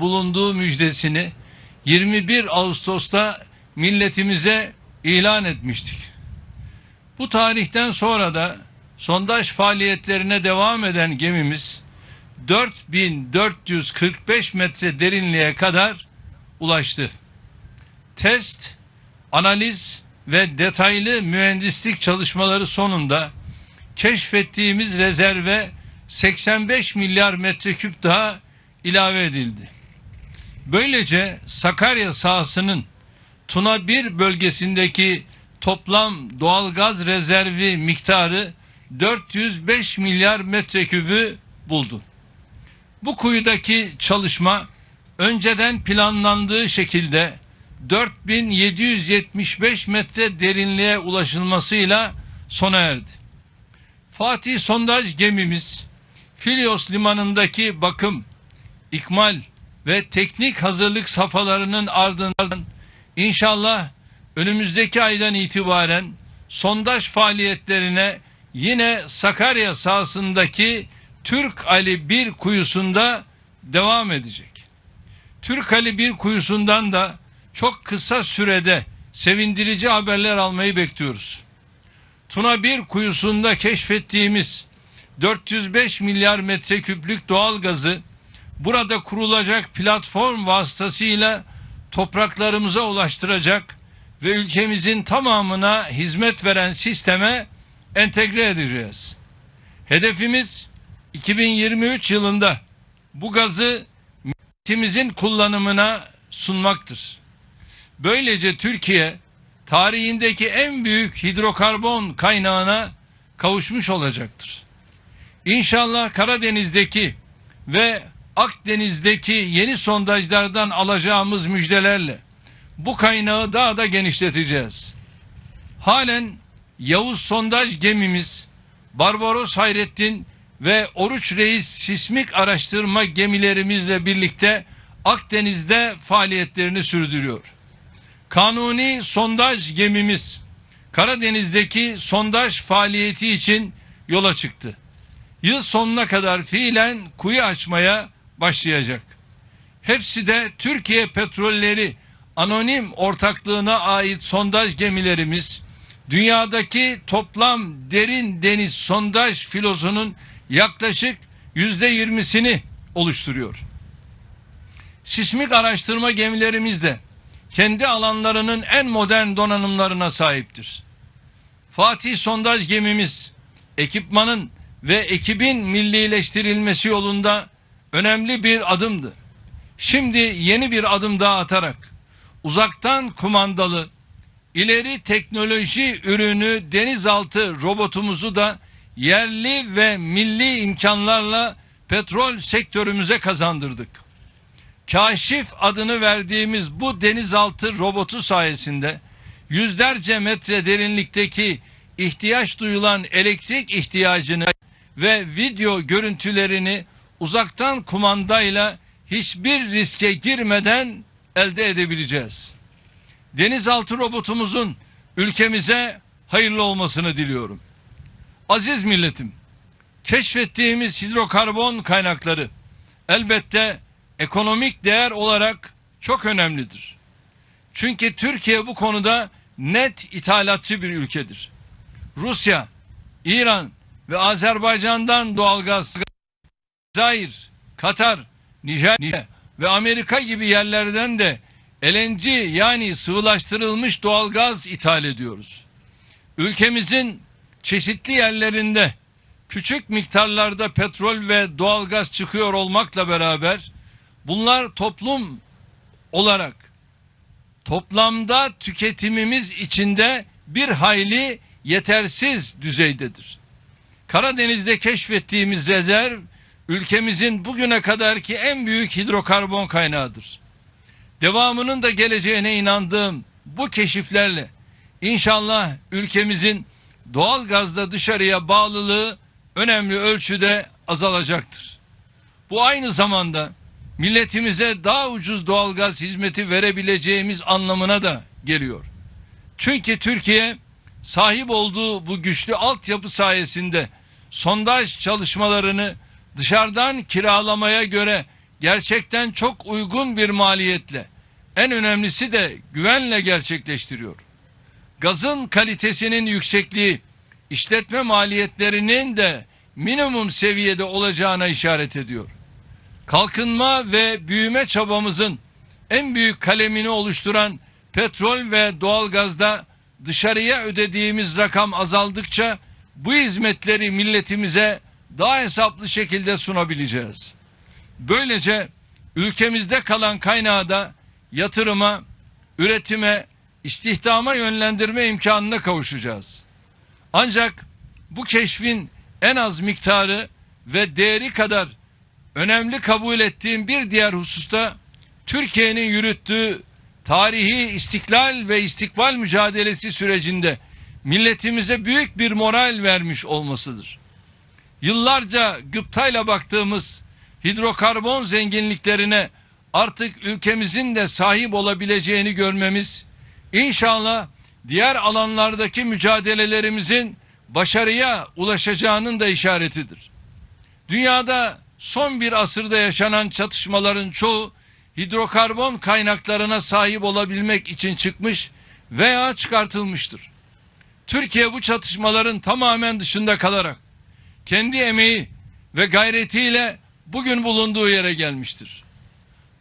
bulunduğu müjdesini 21 Ağustos'ta milletimize ilan etmiştik. Bu tarihten sonra da sondaj faaliyetlerine devam eden gemimiz 4445 metre derinliğe kadar ulaştı. Test, analiz ve detaylı mühendislik çalışmaları sonunda keşfettiğimiz rezerve 85 milyar metreküp daha ilave edildi. Böylece Sakarya sahasının Tuna 1 bölgesindeki toplam doğalgaz rezervi miktarı 405 milyar metrekübü buldu. Bu kuyudaki çalışma önceden planlandığı şekilde 4775 metre derinliğe ulaşılmasıyla sona erdi. Fatih sondaj gemimiz Filios limanındaki bakım, ikmal ve teknik hazırlık safhalarının ardından inşallah önümüzdeki aydan itibaren sondaj faaliyetlerine yine Sakarya sahasındaki Türk Ali 1 kuyusunda devam edecek. Türk Ali 1 kuyusundan da çok kısa sürede sevindirici haberler almayı bekliyoruz. Tuna 1 kuyusunda keşfettiğimiz 405 milyar metreküplük doğal gazı burada kurulacak platform vasıtasıyla topraklarımıza ulaştıracak ve ülkemizin tamamına hizmet veren sisteme entegre edeceğiz. Hedefimiz 2023 yılında bu gazı milletimizin kullanımına sunmaktır. Böylece Türkiye tarihindeki en büyük hidrokarbon kaynağına kavuşmuş olacaktır. İnşallah Karadeniz'deki ve Akdeniz'deki yeni sondajlardan alacağımız müjdelerle bu kaynağı daha da genişleteceğiz. Halen Yavuz sondaj gemimiz, Barbaros Hayrettin ve Oruç Reis sismik araştırma gemilerimizle birlikte Akdeniz'de faaliyetlerini sürdürüyor. Kanuni sondaj gemimiz Karadeniz'deki sondaj faaliyeti için yola çıktı. Yıl sonuna kadar fiilen kuyu açmaya başlayacak. Hepsi de Türkiye Petrolleri Anonim Ortaklığına ait sondaj gemilerimiz dünyadaki toplam derin deniz sondaj filosunun yaklaşık yüzde yirmisini oluşturuyor. Sismik araştırma gemilerimiz de kendi alanlarının en modern donanımlarına sahiptir. Fatih sondaj gemimiz ekipmanın ve ekibin millileştirilmesi yolunda önemli bir adımdı. Şimdi yeni bir adım daha atarak uzaktan kumandalı ileri teknoloji ürünü denizaltı robotumuzu da yerli ve milli imkanlarla petrol sektörümüze kazandırdık. Kaşif adını verdiğimiz bu denizaltı robotu sayesinde yüzlerce metre derinlikteki ihtiyaç duyulan elektrik ihtiyacını ve video görüntülerini uzaktan kumandayla hiçbir riske girmeden elde edebileceğiz. Denizaltı robotumuzun ülkemize hayırlı olmasını diliyorum. Aziz milletim, keşfettiğimiz hidrokarbon kaynakları elbette ekonomik değer olarak çok önemlidir. Çünkü Türkiye bu konuda net ithalatçı bir ülkedir. Rusya, İran ve Azerbaycan'dan doğalgaz, Zahir, Katar, Nijerya ve Amerika gibi yerlerden de LNG yani sıvılaştırılmış doğalgaz ithal ediyoruz. Ülkemizin çeşitli yerlerinde küçük miktarlarda petrol ve doğalgaz çıkıyor olmakla beraber bunlar toplum olarak toplamda tüketimimiz içinde bir hayli yetersiz düzeydedir. Karadeniz'de keşfettiğimiz rezerv ülkemizin bugüne kadarki en büyük hidrokarbon kaynağıdır. Devamının da geleceğine inandığım bu keşiflerle inşallah ülkemizin doğal gazda dışarıya bağlılığı önemli ölçüde azalacaktır. Bu aynı zamanda milletimize daha ucuz doğalgaz hizmeti verebileceğimiz anlamına da geliyor. Çünkü Türkiye sahip olduğu bu güçlü altyapı sayesinde sondaj çalışmalarını dışarıdan kiralamaya göre gerçekten çok uygun bir maliyetle, en önemlisi de güvenle gerçekleştiriyor. Gazın kalitesinin yüksekliği, işletme maliyetlerinin de minimum seviyede olacağına işaret ediyor. Kalkınma ve büyüme çabamızın en büyük kalemini oluşturan petrol ve doğalgazda dışarıya ödediğimiz rakam azaldıkça bu hizmetleri milletimize daha hesaplı şekilde sunabileceğiz. Böylece ülkemizde kalan kaynağı da yatırıma, üretime, istihdama yönlendirme imkanına kavuşacağız. Ancak bu keşfin en az miktarı ve değeri kadar önemli kabul ettiğim bir diğer hususta Türkiye'nin yürüttüğü tarihi istiklal ve istikbal mücadelesi sürecinde milletimize büyük bir moral vermiş olmasıdır. Yıllarca gıptayla baktığımız hidrokarbon zenginliklerine artık ülkemizin de sahip olabileceğini görmemiz inşallah diğer alanlardaki mücadelelerimizin başarıya ulaşacağının da işaretidir. Dünyada son bir asırda yaşanan çatışmaların çoğu hidrokarbon kaynaklarına sahip olabilmek için çıkmış veya çıkartılmıştır. Türkiye bu çatışmaların tamamen dışında kalarak kendi emeği ve gayretiyle bugün bulunduğu yere gelmiştir.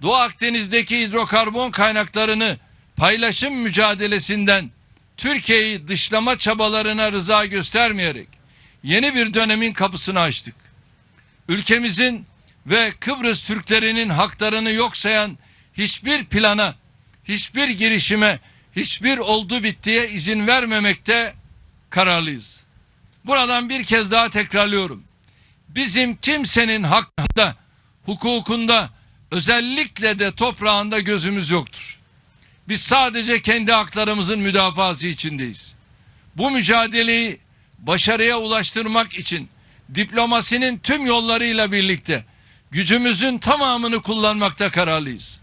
Doğu Akdeniz'deki hidrokarbon kaynaklarını paylaşım mücadelesinden Türkiye'yi dışlama çabalarına rıza göstermeyerek yeni bir dönemin kapısını açtık. Ülkemizin ve Kıbrıs Türklerinin haklarını yok sayan hiçbir plana, hiçbir girişime, hiçbir oldu bittiye izin vermemekte kararlıyız. Buradan bir kez daha tekrarlıyorum. Bizim kimsenin hakkında, hukukunda, özellikle de toprağında gözümüz yoktur. Biz sadece kendi haklarımızın müdafası içindeyiz. Bu mücadeleyi başarıya ulaştırmak için diplomasinin tüm yollarıyla birlikte gücümüzün tamamını kullanmakta kararlıyız.